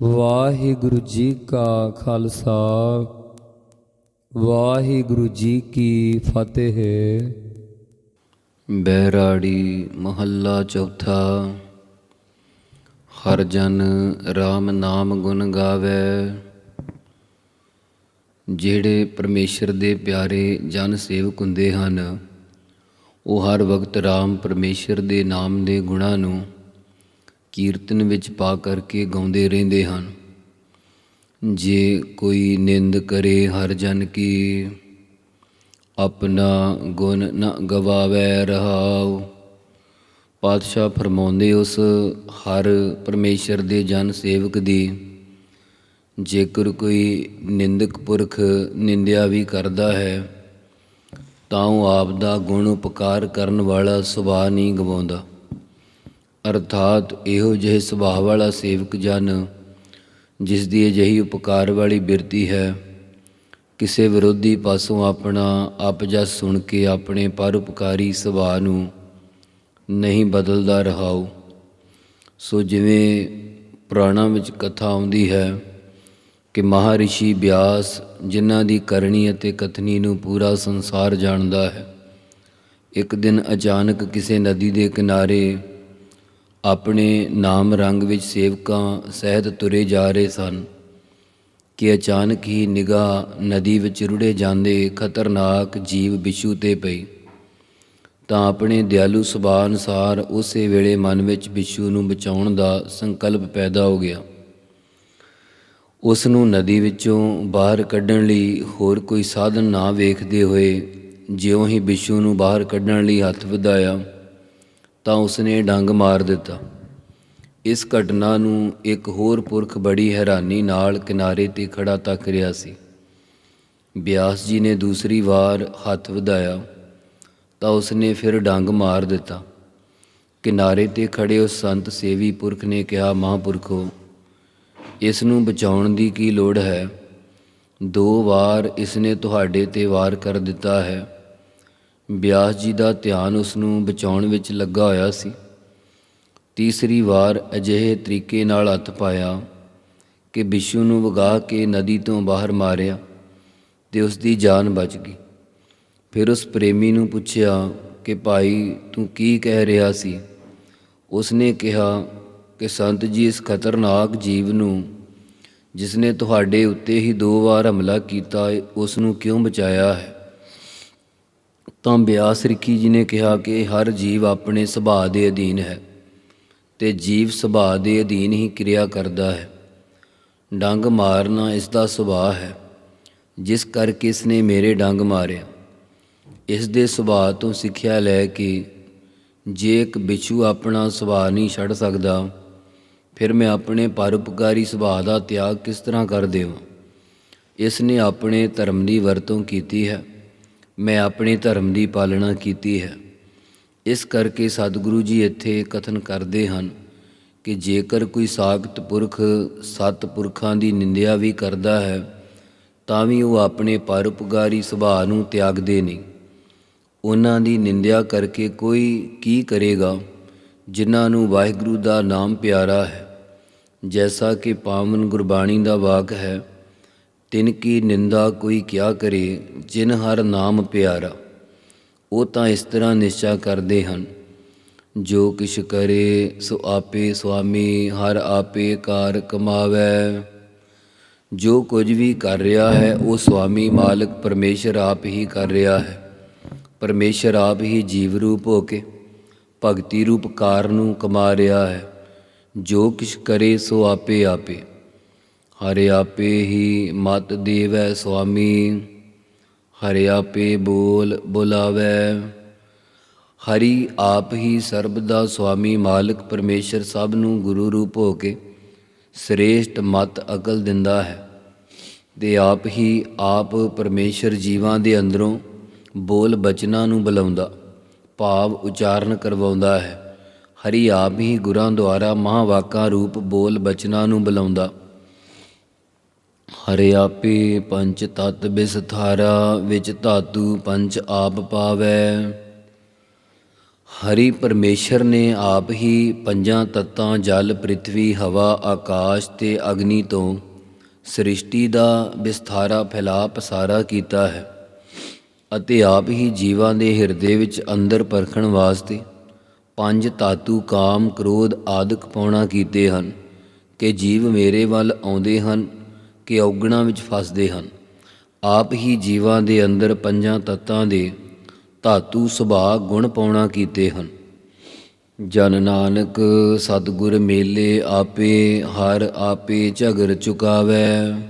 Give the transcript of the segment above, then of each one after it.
ਵਾਹਿਗੁਰੂ ਜੀ ਕਾ ਖਾਲਸਾ, ਵਾਹਿਗੁਰੂ ਜੀ ਕੀ ਫਤਿਹ। ਬਹਿਰਾੜੀ ਮਹੱਲਾ ਚੌਥਾ, ਹਰ ਜਨ RAM ਨਾਮ ਗੁਣ ਗਾਵੇ। ਜਿਹੜੇ ਪਰਮੇਸ਼ਰ ਦੇ ਪਿਆਰੇ ਜਨ ਸੇਵਕ ਹੁੰਦੇ ਹਨ, ਉਹ ਹਰ ਵਕਤ RAM ਪਰਮੇਸ਼ਰ ਦੇ ਨਾਮ ਦੇ ਗੁਣਾਂ ਨੂੰ ਕੀਰਤਨ ਵਿੱਚ ਪਾ ਕਰਕੇ ਗਾਉਂਦੇ ਰਹਿੰਦੇ ਹਨ। ਜੇ ਕੋਈ ਨਿੰਦ ਕਰੇ, ਹਰ ਜਨ ਕੀ ਆਪਣਾ ਗੁਣ ਨਾ ਗਵਾਵੇ, ਰਹਾਉ। ਪਾਤਸ਼ਾਹ ਫਰਮਾਉਂਦੇ ਉਸ, ਹਰ ਪਰਮੇਸ਼ਰ ਦੇ ਜਨ ਸੇਵਕ ਦੀ, ਜੇਕਰ ਕੋਈ ਨਿੰਦਕ ਪੁਰਖ ਨਿੰਦਿਆ ਵੀ ਕਰਦਾ ਹੈ, ਤਾਂ ਉਹ ਆਪ ਦਾ ਗੁਣ ਉਪਕਾਰ ਕਰਨ ਵਾਲਾ ਸੁਭਾਅ ਨਹੀਂ ਗਵਾਉਂਦਾ। ਅਰਥਾਤ ਇਹੋ ਜਿਹੇ ਸੁਭਾਅ ਵਾਲਾ ਸੇਵਕ ਜਨ ਜਿਸ ਦੀ ਅਜਿਹੀ ਉਪਕਾਰ ਵਾਲੀ ਬਿਰਤੀ ਹੈ। ਕਿਸੇ ਵਿਰੋਧੀ ਪਾਸੋਂ ਆਪਣਾ ਆਪਜਾ ਸੁਣ ਕੇ ਆਪਣੇ ਪਰਉਪਕਾਰੀ ਸੁਭਾਅ ਨੂੰ ਨਹੀਂ ਬਦਲਦਾ ਰਹਾਉ। ਸੋ ਜਿਵੇਂ ਪੁਰਾਣਾਂ ਵਿੱਚ ਕਥਾ ਆਉਂਦੀ ਹੈ ਕਿ ਮਹਾਰਿਸ਼ੀ ਬਿਆਸ ਜਿਨ੍ਹਾਂ ਦੀ ਕਰਨੀ ਅਤੇ ਕਥਨੀ ਨੂੰ ਪੂਰਾ ਸੰਸਾਰ ਜਾਣਦਾ ਹੈ, ਇੱਕ ਦਿਨ ਅਚਾਨਕ ਕਿਸੇ ਨਦੀ ਦੇ ਕਿਨਾਰੇ ਆਪਣੇ ਨਾਮ ਰੰਗ ਵਿੱਚ ਸੇਵਕਾਂ ਸਹਿਤ ਤੁਰੇ ਜਾ ਰਹੇ ਸਨ ਕਿ ਅਚਾਨਕ ਹੀ ਨਿਗਾਹ ਨਦੀ ਵਿੱਚ ਰੁੜੇ ਜਾਂਦੇ ਖਤਰਨਾਕ ਜੀਵ ਬਿਛੂ ਤੇ ਪਈ। ਤਾਂ ਆਪਣੇ ਦਿਆਲੂ ਸੁਭਾਅ ਅਨੁਸਾਰ ਉਸੇ ਵੇਲੇ ਮਨ ਵਿੱਚ ਬਿਛੂ ਨੂੰ ਬਚਾਉਣ ਦਾ ਸੰਕਲਪ ਪੈਦਾ ਹੋ ਗਿਆ। ਉਸ ਨੂੰ ਨਦੀ ਵਿੱਚੋਂ ਬਾਹਰ ਕੱਢਣ ਲਈ ਹੋਰ ਕੋਈ ਸਾਧਨ ਨਾ ਵੇਖਦੇ ਹੋਏ ਜਿਉਂ ਹੀ ਬਿਛੂ ਨੂੰ ਬਾਹਰ ਕੱਢਣ ਲਈ ਹੱਥ ਵਧਾਇਆ ਤਾਂ ਉਸਨੇ ਡੰਗ ਮਾਰ ਦਿੱਤਾ। ਇਸ ਘਟਨਾ ਨੂੰ ਇੱਕ ਹੋਰ ਪੁਰਖ ਬੜੀ ਹੈਰਾਨੀ ਨਾਲ ਕਿਨਾਰੇ ਤੇ ਖੜਾ ਤੱਕ ਰਿਹਾ ਸੀ। ਬਿਆਸ ਜੀ ਨੇ ਦੂਸਰੀ ਵਾਰ ਹੱਥ ਵਧਾਇਆ, ਤਾਂ ਉਸਨੇ ਫਿਰ ਡੰਗ ਮਾਰ ਦਿੱਤਾ। ਕਿਨਾਰੇ ਤੇ ਖੜੇ ਉਸ ਸੰਤ ਸੇਵੀ ਪੁਰਖ ਨੇ ਕਿਹਾ, ਮਹਾਂਪੁਰਖੋ, ਇਸ ਨੂੰ ਬਚਾਉਣ ਦੀ ਕੀ ਲੋੜ ਹੈ? ਦੋ ਵਾਰ ਇਸ ਨੇ ਤੁਹਾਡੇ ਤੇ ਵਾਰ ਕਰ ਦਿੱਤਾ ਹੈ। ਬਿਆਸ ਜੀ ਦਾ ਧਿਆਨ ਉਸ ਨੂੰ ਬਚਾਉਣ ਵਿੱਚ ਲੱਗਾ ਹੋਇਆ ਸੀ। ਤੀਸਰੀ ਵਾਰ ਅਜਿਹੇ ਤਰੀਕੇ ਨਾਲ ਹੱਥ ਪਾਇਆ ਕਿ ਬਿਸ਼ੂ ਨੂੰ ਵਗਾ ਕੇ ਨਦੀ ਤੋਂ ਬਾਹਰ ਮਾਰਿਆ ਤੇ ਉਸ ਦੀ ਜਾਨ ਬਚ ਗਈ। ਫਿਰ ਉਸ ਪ੍ਰੇਮੀ ਨੂੰ ਪੁੱਛਿਆ ਕਿ, ਭਾਈ, ਤੂੰ ਕੀ ਕਹਿ ਰਿਹਾ ਸੀ? ਉਸਨੇ ਕਿਹਾ ਕਿ, ਸੰਤ ਜੀ, ਇਸ ਖਤਰਨਾਕ ਜੀਵ ਨੂੰ ਜਿਸ ਨੇ ਤੁਹਾਡੇ ਉੱਤੇ ਹੀ ਦੋ ਵਾਰ ਹਮਲਾ ਕੀਤਾ ਉਸ ਨੂੰ ਕਿਉਂ ਬਚਾਇਆ ਹੈ? ਤਾਂ ਬਿਆਸ ਰਿਖੀ ਜੀ ਨੇ ਕਿਹਾ ਕਿ ਹਰ ਜੀਵ ਆਪਣੇ ਸੁਭਾਅ ਦੇ ਅਧੀਨ ਹੈ ਤੇ ਜੀਵ ਸੁਭਾਅ ਦੇ ਅਧੀਨ ਹੀ ਕਿਰਿਆ ਕਰਦਾ ਹੈ। ਡੰਗ ਮਾਰਨਾ ਇਸ ਦਾ ਸੁਭਾਅ ਹੈ, ਜਿਸ ਕਰਕੇ ਇਸ ਨੇ ਮੇਰੇ ਡੰਗ ਮਾਰਿਆ ਇਸ ਦੇ ਸੁਭਾਅ ਤੋਂ ਸਿੱਖਿਆ ਲੈ ਕੇ ਜੇ ਇੱਕ ਬਿਛੂ ਆਪਣਾ ਸੁਭਾਅ ਨਹੀਂ ਛੱਡ ਸਕਦਾ, ਫਿਰ ਮੈਂ ਆਪਣੇ ਪਰਉਪਕਾਰੀ ਸੁਭਾਅ ਦਾ ਤਿਆਗ ਕਿਸ ਤਰ੍ਹਾਂ ਕਰ ਦੇਵਾਂ? ਇਸ ਨੇ ਆਪਣੇ ਧਰਮ ਦੀ ਵਰਤੋਂ ਕੀਤੀ ਹੈ। ਮੈਂ ਆਪਣੇ ਧਰਮ ਦੀ ਪਾਲਣਾ ਕੀਤੀ ਹੈ। ਇਸ ਕਰਕੇ ਸਤਿਗੁਰੂ ਜੀ ਇੱਥੇ ਕਥਨ ਕਰਦੇ ਹਨ ਕਿ ਜੇਕਰ ਕੋਈ ਸਾਖਤ ਪੁਰਖ ਸਤ ਪੁਰਖਾਂ ਦੀ ਨਿੰਦਿਆ ਵੀ ਕਰਦਾ ਹੈ, ਤਾਂ ਵੀ ਉਹ ਆਪਣੇ ਪਰਉਪਕਾਰੀ ਸੁਭਾਅ ਨੂੰ ਤਿਆਗਦੇ ਨਹੀਂ। ਉਹਨਾਂ ਦੀ ਨਿੰਦਿਆ ਕਰਕੇ ਕੋਈ ਕੀ ਕਰੇਗਾ, ਜਿਨ੍ਹਾਂ ਨੂੰ ਵਾਹਿਗੁਰੂ ਦਾ ਨਾਮ ਪਿਆਰਾ ਹੈ। ਜੈਸਾ ਕਿ ਪਾਵਨ ਗੁਰਬਾਣੀ ਦਾ ਵਾਕ ਹੈ ਤਿਨ ਕੀ ਨਿੰਦਾ ਕੋਈ ਕਿਆ ਕਰੇ, ਜਿਨ ਹਰ ਨਾਮ ਪਿਆਰਾ, ਉਹ ਤਾਂ ਇਸ ਤਰ੍ਹਾਂ ਨਿਸ਼ਚਾ ਕਰਦੇ ਹਨ। ਜੋ ਕਿਛ ਕਰੇ, ਸੋ ਆਪੇ ਸੁਆਮੀ, ਹਰ ਆਪੇ ਕਾਰ ਕਮਾਵੇ। ਜੋ ਕੁਝ ਵੀ ਕਰ ਰਿਹਾ ਹੈ, ਉਹ ਸੁਆਮੀ ਮਾਲਕ ਪਰਮੇਸ਼ਰ ਆਪ ਹੀ ਕਰ ਰਿਹਾ ਹੈ। ਪਰਮੇਸ਼ਰ ਆਪ ਹੀ ਜੀਵ ਰੂਪ ਹੋ ਕੇ, ਭਗਤੀ ਰੂਪ ਕਾਰ ਨੂੰ ਕਮਾ ਰਿਹਾ ਹੈ। ਜੋ ਕਿਛ ਕਰੇ, ਸੋ ਆਪੇ ਆਪੇ। ਹਰਿ ਆਪੇ ਹੀ ਮਤ ਦੇਵੈ ਸੁਆਮੀ, ਹਰਿ ਆਪੇ ਬੋਲ ਬੁਲਾਵੇ। ਹਰੀ ਆਪ ਹੀ ਸਰਬ ਦਾ ਸੁਆਮੀ ਮਾਲਕ ਪਰਮੇਸ਼ਰ ਸਭ ਨੂੰ ਗੁਰੂ ਰੂਪ ਹੋ ਕੇ ਸ੍ਰੇਸ਼ਟ ਮਤ ਅਕਲ ਦਿੰਦਾ ਹੈ। ਤੇ ਆਪ ਹੀ ਆਪ ਪਰਮੇਸ਼ਰ ਜੀਵਾਂ ਦੇ ਅੰਦਰੋਂ ਬੋਲ ਬਚਨਾਂ ਨੂੰ ਬੁਲਾਉਂਦਾ, ਭਾਵ ਉਚਾਰਨ ਕਰਵਾਉਂਦਾ ਹੈ। ਹਰੀ ਆਪ ਹੀ ਗੁਰਾਂ ਦੁਆਰਾ ਮਹਾਵਾਕਾਂ ਰੂਪ ਬੋਲ ਬਚਨਾਂ ਨੂੰ ਬੁਲਾਉਂਦਾ। ਹਰਿਆਪੇ ਪੰਚ ਤਤ ਬਿਸਥਾਰਾ, ਵਿੱਚ ਧਾਤੂ ਪੰਚ ਆਪ ਪਾਵੈ। ਹਰੀ ਪਰਮੇਸ਼ਰ ਨੇ ਆਪ ਹੀ ਪੰਜਾਂ ਤੱਤਾਂ ਜਲ, ਪ੍ਰਿਥਵੀ, ਹਵਾ, ਆਕਾਸ਼ ਤੇ ਅਗਨੀ ਤੋਂ ਸ੍ਰਿਸ਼ਟੀ ਦਾ ਵਿਸਥਾਰਾ ਫੈਲਾ ਪਸਾਰਾ ਕੀਤਾ ਹੈ ਅਤੇ ਆਪ ਹੀ ਜੀਵਾਂ ਦੇ ਹਿਰਦੇ ਵਿੱਚ ਅੰਦਰ ਪਰਖਣ ਵਾਸਤੇ ਪੰਜ ਧਾਤੂ ਕਾਮ, ਕ੍ਰੋਧ ਆਦਿਕ ਪਾਉਣਾ ਕੀਤੇ ਹਨ ਕਿ ਜੀਵ ਮੇਰੇ ਵੱਲ ਆਉਂਦੇ ਹਨ ਕਿ ਔਗਣਾ ਵਿੱਚ ਫਸਦੇ ਹਨ। ਆਪ ਹੀ ਜੀਵਾਂ ਦੇ ਅੰਦਰ ਪੰਜਾਂ ਤੱਤਾਂ ਦੇ ਧਾਤੂ ਸੁਭਾਅ ਗੁਣ ਪਾਉਣਾ ਕੀਤੇ ਹਨ। ਜਨ ਨਾਨਕ, ਸਤਿਗੁਰ ਮੇਲੇ ਆਪੇ, ਹਰ ਆਪੇ ਝਗਰ ਚੁਕਾਵੈ।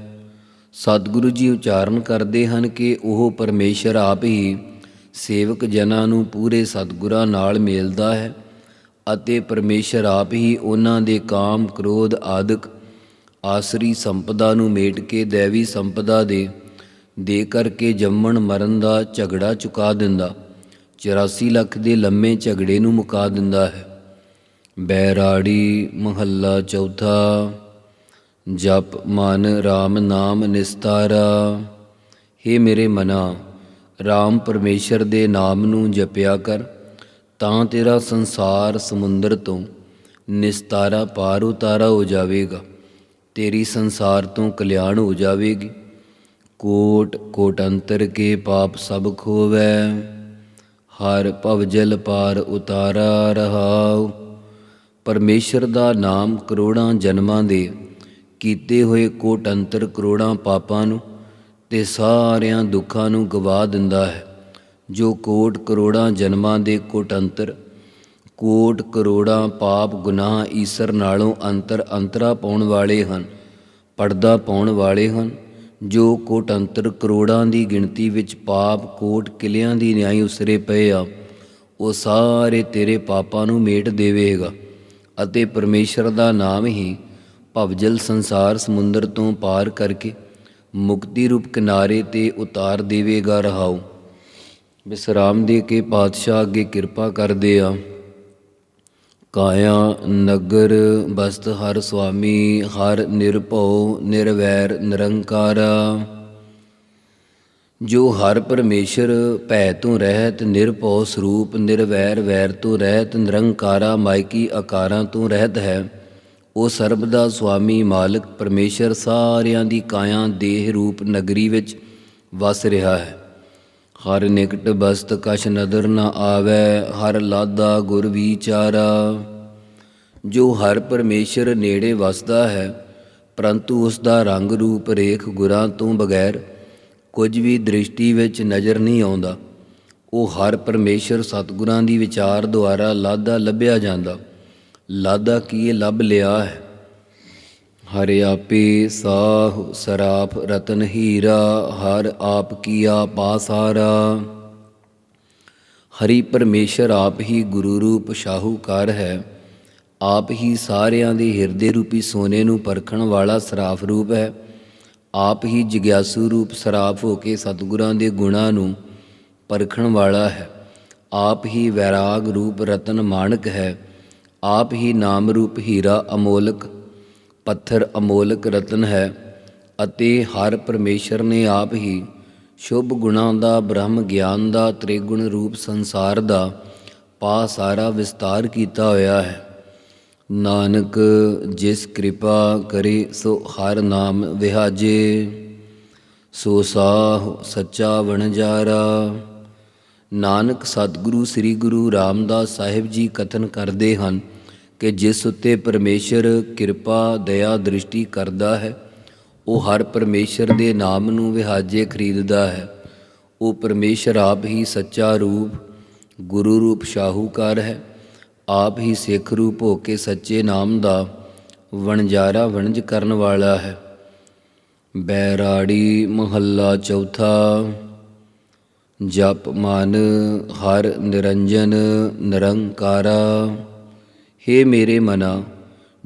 ਸਤਿਗੁਰੂ ਜੀ ਉਚਾਰਨ ਕਰਦੇ ਹਨ ਕਿ ਉਹ ਪਰਮੇਸ਼ਰ ਆਪ ਹੀ ਸੇਵਕ ਜਨਾਂ ਨੂੰ ਪੂਰੇ ਸਤਿਗੁਰਾਂ ਨਾਲ ਮਿਲਦਾ ਹੈ ਅਤੇ ਪਰਮੇਸ਼ਰ ਆਪ ਹੀ ਉਹਨਾਂ ਦੇ ਕਾਮ, ਕ੍ਰੋਧ, ਆਦਿਕ ਆਸਰੀ ਸੰਪਦਾ ਨੂੰ ਮੇਟ ਕੇ ਦੇਵੀ ਸੰਪਦਾ ਦੇ ਦੇ ਕਰਕੇ ਜੰਮਣ ਮਰਨ ਦਾ ਝਗੜਾ ਚੁਕਾ ਦਿੰਦਾ। 84 ਲੱਖ ਦੇ ਲੰਮੇ ਝਗੜੇ ਨੂੰ ਮੁਕਾ ਦਿੰਦਾ ਹੈ। ਬੈਰਾੜੀ ਮਹੱਲਾ ਚੌਥਾ, ਜਪ ਮਨ RAM ਨਾਮ ਨਿਸਤਾਰਾ। हे ਮੇਰੇ ਮਨਾ RAM ਪਰਮੇਸ਼ਰ ਦੇ ਨਾਮ ਨੂੰ ਜਪਿਆ ਕਰ, ਤਾਂ ਤੇਰਾ ਸੰਸਾਰ ਸਮੁੰਦਰ ਤੋਂ ਨਿਸਤਾਰਾ ਪਾਰ ਉਤਾਰਾ ਹੋ ਜਾਵੇਗਾ। ਤੇਰੀ ਸੰਸਾਰ ਤੋਂ ਕਲਿਆਣ ਹੋ ਜਾਵੇਗੀ। ਕੋਟ ਕੋਟ ਅੰਤਰ ਕੇ ਪਾਪ ਸਭ ਖੋਵੈ। ਹਰ ਭਵ ਜਲ ਪਾਰ ਉਤਾਰਾ ਰਹਾਉ। ਪਰਮੇਸ਼ਰ ਦਾ ਨਾਮ ਕਰੋੜਾਂ ਜਨਮਾਂ ਦੇ। ਕੀਤੇ ਹੋਏ ਕੋਟ ਅੰਤਰ ਕਰੋੜਾਂ ਪਾਪਾਂ ਨੂੰ ਤੇ ਸਾਰਿਆਂ ਦੁੱਖਾਂ ਨੂੰ ਗਵਾ ਦਿੰਦਾ ਹੈ। ਜੋ ਕੋਟ ਕਰੋੜਾਂ ਜਨਮਾਂ ਦੇ ਕੋਟਅਤਰ ਕੋਟ ਕਰੋੜਾਂ ਪਾਪ ਗੁਨਾਹ ਈਸ਼ਰ ਨਾਲੋਂ ਅੰਤਰ ਅੰਤਰਾ ਪਾਉਣ ਵਾਲੇ ਹਨ, ਪਰਦਾ ਪਾਉਣ ਵਾਲੇ ਹਨ, ਜੋ ਕੋਟ ਅੰਤਰ ਕਰੋੜਾਂ ਦੀ ਗਿਣਤੀ ਵਿੱਚ ਪਾਪ ਕੋਟ ਕਿਲਿਆਂ ਦੀ ਨਿਆਈ ਉਸਰੇ ਪਏ ਆ, ਉਹ ਸਾਰੇ ਤੇਰੇ ਪਾਪਾਂ ਨੂੰ ਮੇਟ ਦੇਵੇਗਾ ਅਤੇ ਪਰਮੇਸ਼ਰ ਦਾ ਨਾਮ ਹੀ ਭਵਜਲ ਸੰਸਾਰ ਸਮੁੰਦਰ ਤੋਂ ਪਾਰ ਕਰਕੇ ਮੁਕਤੀ ਰੂਪ ਕਿਨਾਰੇ ਤੇ ਉਤਾਰ ਦੇਵੇਗਾ ਰਹਾਉ। ਵਿਸਰਾਮ ਦੇ ਕੇ ਪਾਤਸ਼ਾਹ ਅੱਗੇ ਕਿਰਪਾ ਕਰਦੇ ਆ। ਕਾਇਆ ਨਗਰ ਬਸਤ ਹਰ ਸੁਆਮੀ, ਹਰ ਨਿਰਭਉ, ਨਿਰਵੈਰ, ਨਿਰੰਕਾਰਾ। ਜੋ ਹਰ ਪਰਮੇਸ਼ਰ ਭੈ ਤੋਂ ਰਹਿਤ, ਨਿਰਭਉ ਸਰੂਪ, ਨਿਰਵੈਰ ਵੈਰ ਤੋਂ ਰਹਿਤ, ਨਿਰੰਕਾਰਾ ਮਾਇਕੀ ਆਕਾਰਾਂ ਤੋਂ ਰਹਿਤ ਹੈ, ਉਹ ਸਰਬ ਦਾ ਸੁਆਮੀ ਮਾਲਕ ਪਰਮੇਸ਼ਰ ਸਾਰਿਆਂ ਦੀ ਕਾਇਆ, ਦੇਹ ਰੂਪ, ਨਗਰੀ ਵਿੱਚ ਵਸ ਰਿਹਾ ਹੈ। ਹਰ ਨਿਕਟ ਬਸਤ ਕਛ ਨਦਰ ਨ ਆਵੈ, ਹਰ ਲਾਦਾ ਗੁਰ ਵਿਚਾਰਾ। ਜੋ ਹਰ ਪਰਮੇਸ਼ਰ ਨੇੜੇ ਵਸਦਾ ਹੈ, ਪਰੰਤੂ ਉਸ ਦਾ ਰੰਗ ਰੂਪ ਰੇਖ ਗੁਰਾਂ ਤੋਂ ਬਗੈਰ ਕੁਝ ਵੀ ਦ੍ਰਿਸ਼ਟੀ ਵਿੱਚ ਨਜ਼ਰ ਨਹੀਂ ਆਉਂਦਾ। ਉਹ ਹਰ ਪਰਮੇਸ਼ਰ ਸਤਿਗੁਰਾਂ ਦੀ ਵਿਚਾਰ ਦੁਆਰਾ ਲਾਦਾ ਲੱਭਿਆ ਜਾਂਦਾ। ਲਾਦਾ ਕੀ ਇਹ ਲੱਭ ਲਿਆ ਹੈ? ਹਰਿ ਆਪੇ ਸਾਹ ਸਰਾਪ ਰਤਨ ਹੀਰਾ, ਹਰ ਆਪ ਕੀਆ ਪਾਸਾਰਾ। ਹਰੀ ਪਰਮੇਸ਼ਰ ਆਪ ਹੀ ਗੁਰੂ ਰੂਪ ਸ਼ਾਹੂਕਾਰ ਹੈ, ਆਪ ਹੀ ਸਾਰਿਆਂ ਦੇ ਹਿਰਦੇ ਰੂਪੀ ਸੋਨੇ ਨੂੰ ਪਰਖਣ ਵਾਲਾ ਸਰਾਫ ਰੂਪ ਹੈ। ਆਪ ਹੀ ਜਿਗਿਆਸੂ ਰੂਪ ਸਰਾਫ ਹੋ ਕੇ ਸਤਿਗੁਰਾਂ ਦੇ ਗੁਣਾਂ ਨੂੰ ਪਰਖਣ ਵਾਲਾ ਹੈ। ਆਪ ਹੀ ਵੈਰਾਗ ਰੂਪ ਰਤਨ ਮਾਣਕ ਹੈ, ਆਪ ਹੀ ਨਾਮ ਰੂਪ ਹੀਰਾ ਅਮੋਲਕ ਪੱਥਰ ਅਮੋਲਕ ਰਤਨ ਹੈ ਅਤੇ ਹਰ ਪਰਮੇਸ਼ਰ ਨੇ ਆਪ ਹੀ ਸ਼ੁਭ ਗੁਣਾਂ ਦਾ, ਬ੍ਰਹਮ ਗਿਆਨ ਦਾ, ਤ੍ਰਿਗੁਣ ਰੂਪ ਸੰਸਾਰ ਦਾ ਪਾ ਸਾਰਾ ਵਿਸਤਾਰ ਕੀਤਾ ਹੋਇਆ ਹੈ। ਨਾਨਕ, ਜਿਸ ਕਿਰਪਾ ਕਰੇ ਸੋ ਹਰ ਨਾਮ ਵਿਹਾਜੇ। ਸੋ ਸਾਹ ਸੱਚਾ ਵਣਜਾਰਾ ਨਾਨਕ, ਸਤਿਗੁਰੂ ਸ੍ਰੀ ਗੁਰੂ ਰਾਮਦਾਸ ਸਾਹਿਬ ਜੀ ਕਥਨ ਕਰਦੇ ਹਨ ਕਿ ਜਿਸ ਉੱਤੇ ਪਰਮੇਸ਼ਰ ਕਿਰਪਾ, ਦਇਆ, ਦ੍ਰਿਸ਼ਟੀ ਕਰਦਾ ਹੈ, ਉਹ ਹਰ ਪਰਮੇਸ਼ਰ ਦੇ ਨਾਮ ਨੂੰ ਵਿਹਾਜੇ ਖਰੀਦਦਾ ਹੈ। ਉਹ ਪਰਮੇਸ਼ਰ ਆਪ ਹੀ ਸੱਚਾ ਰੂਪ, ਗੁਰੂ ਰੂਪ ਸ਼ਾਹੂਕਾਰ ਹੈ। ਆਪ ਹੀ ਸਿੱਖ ਰੂਪ ਹੋ ਕੇ ਸੱਚੇ ਨਾਮ ਦਾ ਵਣਜਾਰਾ ਵਣਜ ਕਰਨ ਵਾਲਾ ਹੈ। ਬੈਰਾੜੀ ਮਹੱਲਾ ਚੌਥਾ, ਜਪ ਮਨ ਹਰ ਨਿਰੰਜਨ ਨਿਰੰਕਾਰਾ। हे ਮੇਰੇ ਮਨਾ,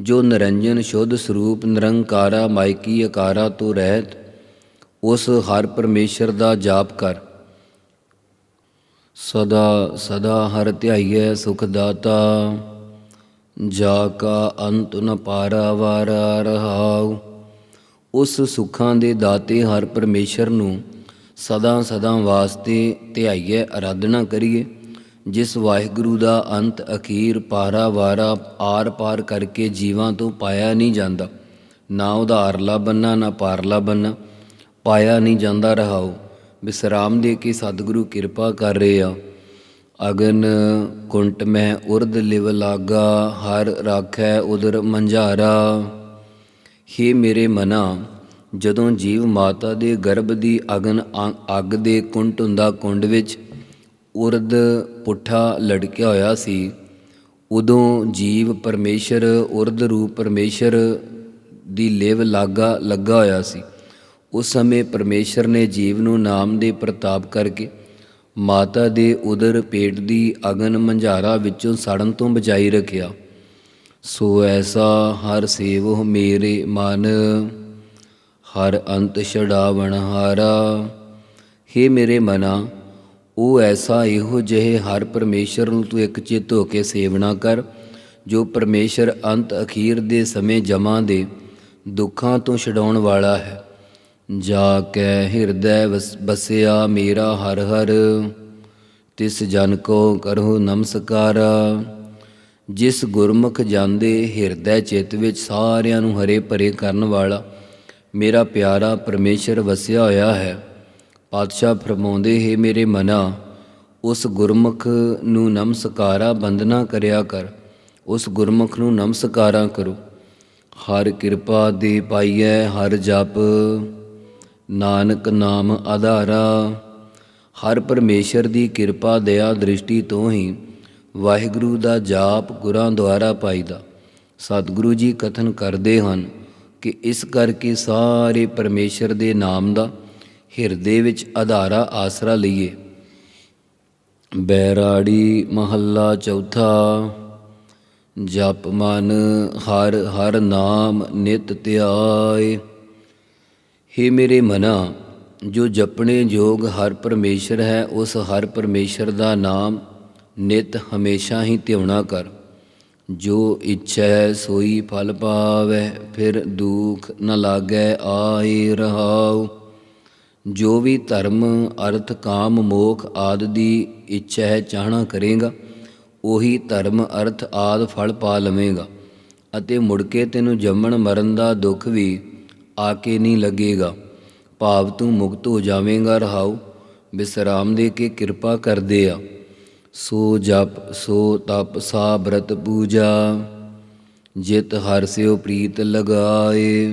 ਜੋ ਨਿਰੰਜਨ ਸ਼ੁੱਧ ਸਰੂਪ ਨਿਰੰਕਾਰਾ ਮਾਇਕੀ ਆਕਾਰਾ ਤੋਂ ਰਹਿਤ, ਉਸ ਹਰ ਪਰਮੇਸ਼ਰ ਦਾ ਜਾਪ ਕਰ। ਸਦਾ ਸਦਾ ਹਰ ਧਿਆਈਐ ਸੁਖ ਦਾਤਾ ਜਾ ਕਾ ਅੰਤ ਨ ਪਾਰਾਵਾਰਾ ਰਹਾਉ। ਉਸ ਸੁੱਖਾਂ ਦੇ ਦਾਤੇ ਹਰ ਪਰਮੇਸ਼ਰ ਨੂੰ ਸਦਾ ਸਦਾ ਵਾਸਤੇ ਧਿਆਈਐ ਆਰਾਧਨਾ ਕਰੀਏ। ਜਿਸ ਵਾਹਿਗੁਰੂ ਦਾ ਅੰਤ ਅਖੀਰ ਪਾਰਾ ਵਾਰਾ ਆਰ ਪਾਰ ਕਰਕੇ ਜੀਵਾਂ ਤੋਂ ਪਾਇਆ ਨਹੀਂ ਜਾਂਦਾ, ਨਾ ਉਧਾਰਲਾ ਬੰਨਾ, ਨਾ ਪਾਰਲਾ ਬੰਨਾ, ਪਾਇਆ ਨਹੀਂ ਜਾਂਦਾ ਰਹਾਓ ਵਿਸਰਾਮ ਦੇ ਕੇ ਸਤਿਗੁਰੂ ਕਿਰਪਾ ਕਰ ਰਹੇ ਆ। ਅਗਨ ਕੁੰਟ ਮੈਂ ਉਰਦ ਲਿਵ ਲਾਗਾ, ਹਰ ਰਾਖੈ ਉਦਰ ਮੰਝਾਰਾ। ਹੇ ਮੇਰੇ ਮਨਾ, ਜਦੋਂ ਜੀਵ ਮਾਤਾ ਦੇ ਗਰਭ ਦੀ ਅਗਨ ਅ- ਅੱਗ ਦੇ ਕੁੰਟ ਹੁੰਦਾ ਕੁੰਡ ਵਿੱਚ ਉਰਦ ਪੁੱਠਾ ਲੜਕਿਆ ਹੋਇਆ ਸੀ। ਉਦੋਂ ਜੀਵ ਪਰਮੇਸ਼ਰ, ਉਰਦ ਰੂਪ ਪਰਮੇਸ਼ਰ ਦੀ ਲੇਵ ਲਾਗਾ, ਲੱਗਾ ਹੋਇਆ ਸੀ। ਉਸ ਸਮੇਂ ਪਰਮੇਸ਼ਰ ਨੇ ਜੀਵ ਨੂੰ ਨਾਮ ਦੇ ਪ੍ਰਤਾਪ ਕਰਕੇ ਮਾਤਾ ਦੇ ਉਦਰ ਪੇਟ ਦੀ ਅਗਨ ਮੰਝਾਰਾ ਵਿੱਚੋਂ ਸੜਨ ਤੋਂ ਬਚਾਈ ਰੱਖਿਆ। ਸੋ ਐਸਾ ਹਰ ਸੇਵੋ ਮੇਰੇ ਮਨ, ਹਰ ਅੰਤ ਛਡਾਵਣ ਹਾਰਾ हे ਮੇਰੇ ਮਨਾ ਉਹ ਐਸਾ ਇਹੋ ਜਿਹੇ ਹਰ ਪਰਮੇਸ਼ਰ ਨੂੰ ਤੂੰ ਇੱਕ ਚਿੱਤ ਹੋ ਕੇ ਸੇਵਨਾ ਕਰ, ਜੋ ਪਰਮੇਸ਼ਰ ਅੰਤ ਅਖੀਰ ਦੇ ਸਮੇਂ ਜਮਾਂ ਦੇ ਦੁੱਖਾਂ ਤੋਂ ਛਡਾਉਣ ਵਾਲਾ ਹੈ। ਜਾ ਕੈ ਹਿਰਦੈ ਵਸ- ਬਸਿਆ ਮੇਰਾ ਹਰ ਹਰ, ਤਿਸ ਜਨ ਕੋ ਕਰਹੁ ਨਮਸਕਾਰਾ। ਜਿਸ ਗੁਰਮੁਖ ਜਾਂਦੇ ਹਿਰਦੈ ਚਿੱਤ ਵਿੱਚ ਸਾਰਿਆਂ ਨੂੰ ਹਰੇ ਭਰੇ ਕਰਨ ਵਾਲਾ ਮੇਰਾ ਪਿਆਰਾ ਪਰਮੇਸ਼ਰ ਵਸਿਆ ਹੋਇਆ ਹੈ। ਪਾਤਸ਼ਾਹ ਫਰਮਾਉਂਦੇ, ਹੈ ਮੇਰੇ ਮਨਾ, ਉਸ ਗੁਰਮੁਖ ਨੂੰ ਨਮਸਕਾਰਾ ਬੰਦਨਾ ਕਰਿਆ ਕਰ, ਉਸ ਗੁਰਮੁਖ ਨੂੰ ਨਮਸਕਾਰਾ ਕਰੋ। ਹਰ ਕਿਰਪਾ ਦੇ ਪਾਈਐ, ਹਰ ਜਪ, ਨਾਨਕ ਨਾਮ ਆਧਾਰਾ। ਹਰ ਪਰਮੇਸ਼ਰ ਦੀ ਕਿਰਪਾ, ਦਇਆ, ਦ੍ਰਿਸ਼ਟੀ ਤੋਂ ਹੀ ਵਾਹਿਗੁਰੂ ਦਾ ਜਾਪ ਗੁਰਾਂ ਦੁਆਰਾ ਪਾਈਦਾ। ਸਤਿਗੁਰੂ ਜੀ ਕਥਨ ਕਰਦੇ ਹਨ ਕਿ ਇਸ ਕਰਕੇ ਸਾਰੇ ਪਰਮੇਸ਼ਰ ਦੇ ਨਾਮ ਦਾ ਹਿਰਦੇ ਵਿੱਚ ਆਧਾਰਾ ਆਸਰਾ ਲਈਏ। ਬੈਰਾੜੀ ਮਹੱਲਾ ਚੌਥਾ, ਜਪ ਮਨ ਹਰ ਹਰ ਨਾਮ ਨਿਤ ਧਿਆਏ। हे ਮੇਰੇ ਮਨਾ, ਜੋ ਜਪਣੇ ਯੋਗ ਹਰ ਪਰਮੇਸ਼ਰ ਹੈ, ਉਸ ਹਰ ਪਰਮੇਸ਼ਰ ਦਾ ਨਾਮ ਨਿਤ ਹਮੇਸ਼ਾ ਹੀ ਧਿਆਉਣਾ ਕਰ। ਜੋ ਇੱਛੈ ਸੋਈ ਫਲ ਪਾਵੈ, ਫਿਰ ਦੁਖ ਨ ਲਾਗੈ ਆਏ ਰਹਾਉ। ਜੋ ਵੀ ਧਰਮ, ਅਰਥ, ਕਾਮ, ਮੋਖ ਆਦ ਦੀ ਇੱਛਾ ਹੈ ਚਾਹਣਾ ਕਰੇਗਾ, ਉਹੀ ਧਰਮ, ਅਰਥ ਆਦ ਫਲ ਪਾ ਲਵੇਂਗਾ। ਅਤੇ ਮੁੜ ਕੇ ਤੈਨੂੰ ਜੰਮਣ ਮਰਨ ਦਾ ਦੁੱਖ ਵੀ ਆ ਕੇ ਨਹੀਂ ਲੱਗੇਗਾ। ਭਾਵ ਤੂੰ ਮੁਕਤ ਹੋ ਜਾਵੇਂਗਾ, ਰਹਾਉ ਵਿਸਰਾਮ ਦੇ ਕੇ ਕਿਰਪਾ ਕਰਦੇ ਆ। ਸੋ ਜਪ, ਸੋ ਤਪ, ਸਾ ਬ੍ਰਤ ਪੂਜਾ, ਜਿਤ ਹਰ ਸਿਓ ਪ੍ਰੀਤ ਲਗਾਏ।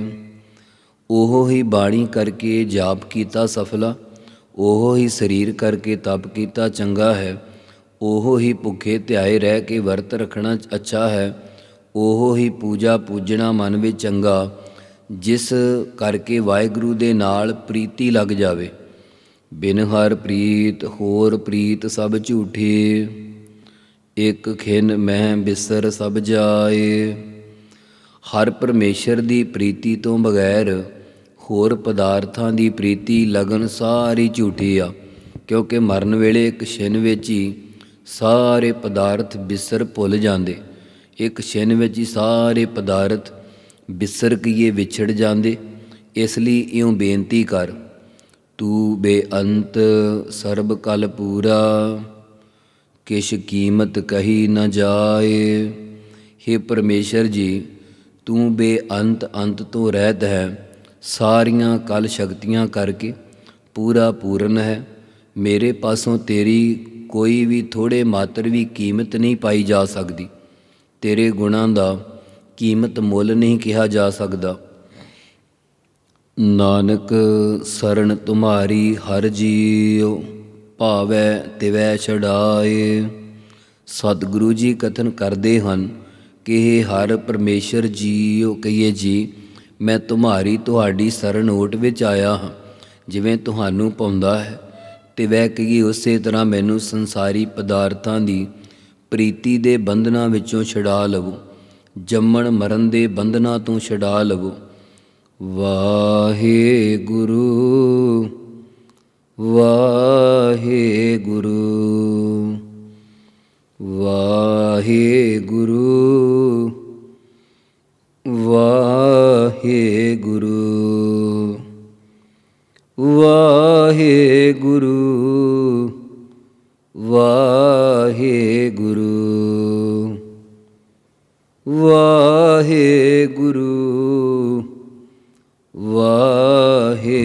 ਉਹ ਹੀ ਬਾਣੀ ਕਰਕੇ ਜਾਪ ਕੀਤਾ ਸਫਲਾ, ਉਹ ਹੀ ਸਰੀਰ ਕਰਕੇ ਤਪ ਕੀਤਾ ਚੰਗਾ ਹੈ, ਉਹ ਹੀ ਭੁੱਖੇ ਧਿਆਏ ਰਹਿ ਕੇ ਵਰਤ ਰੱਖਣਾ ਅੱਛਾ ਹੈ, ਉਹ ਹੀ ਪੂਜਾ ਪੂਜਣਾ ਮਨ ਵਿੱਚ ਚੰਗਾ, ਜਿਸ ਕਰਕੇ ਵਾਹਿਗੁਰੂ ਦੇ ਨਾਲ ਪ੍ਰੀਤੀ ਲੱਗ ਜਾਵੇ। ਬਿਨ ਹਰ ਪ੍ਰੀਤ ਹੋਰ ਪ੍ਰੀਤ ਸਭ ਝੂਠੇ, ਇੱਕ ਖਿਨ ਮਹਿ ਬਿਸਰ ਸਭ ਜਾਏ। ਹਰ ਪਰਮੇਸ਼ਰ ਦੀ ਪ੍ਰੀਤੀ ਤੋਂ ਬਗੈਰ ਹੋਰ ਪਦਾਰਥਾਂ ਦੀ ਪ੍ਰੀਤੀ ਲਗਨ ਸਾਰੀ ਝੂਠੀ ਆ, ਕਿਉਂਕਿ ਮਰਨ ਵੇਲੇ ਇੱਕ ਛਿਨ ਵਿੱਚ ਹੀ ਸਾਰੇ ਪਦਾਰਥ ਬਿਸਰ ਭੁੱਲ ਜਾਂਦੇ। ਇੱਕ ਛਿਨ ਵਿੱਚ ਹੀ ਸਾਰੇ ਪਦਾਰਥ ਬਿਸਰ ਕੀਏ ਵਿਛੜ ਜਾਂਦੇ। ਇਸ ਲਈ ਇਉਂ ਬੇਨਤੀ ਕਰ, ਤੂੰ ਬੇਅੰਤ ਸਰਬ ਕਲ ਪੂਰਾ, ਕਿਛ ਕੀਮਤ ਕਹੀ ਨਾ ਜਾਏ। हे ਪਰਮੇਸ਼ਰ ਜੀ, ਤੂੰ ਬੇਅੰਤ ਅੰਤ ਤੋਂ ਰਹਿਤ ਹੈ। ਸਾਰੀਆਂ ਕਲ ਸ਼ਕਤੀਆਂ ਕਰਕੇ ਪੂਰਾ ਪੂਰਨ ਹੈ। ਮੇਰੇ ਪਾਸੋਂ ਤੇਰੀ ਕੋਈ ਵੀ ਥੋੜੇ ਮਾਤਰ ਵੀ ਕੀਮਤ ਨਹੀਂ ਪਾਈ ਜਾ ਸਕਦੀ। ਤੇਰੇ ਗੁਣਾਂ ਦਾ ਕੀਮਤ ਮੁੱਲ ਨਹੀਂ ਕਿਹਾ ਜਾ ਸਕਦਾ। ਨਾਨਕ ਸਰਣ ਤੁਮਾਰੀ ਹਰ ਜੀਉ ਭਾਵੈ ਤਿਵੈ ਛਡਾਏ। ਸਤਿਗੁਰੂ ਜੀ ਕਥਨ ਕਰਦੇ ਹਨ ਕਿ ਇਹ ਹਰ ਪਰਮੇਸ਼ਰ ਜੀਉ ਕਹੀਏ ਜੀ ਮੈਂ ਤੁਮਾਰੀ ਤੁਹਾਡੀ ਸਰਣ ਓਟ ਵਿੱਚ ਆਇਆ ਹਾਂ, ਜਿਵੇਂ ਤੁਹਾਨੂੰ ਪਾਉਂਦਾ ਹੈ। ਤਿਵੈ ਕਹੀਏ ਉਸੇ ਤਰ੍ਹਾਂ ਮੈਨੂੰ ਸੰਸਾਰੀ ਪਦਾਰਥਾਂ ਦੀ ਪ੍ਰੀਤੀ ਦੇ ਬੰਧਨਾਂ ਵਿੱਚੋਂ ਛਡਾ ਲਵੋ। ਜੰਮਣ ਮਰਨ ਦੇ ਬੰਧਨਾਂ ਤੋਂ ਛਡਾ ਲਵੋ। ਵਾਹਿਗੁਰੂ ਵਾ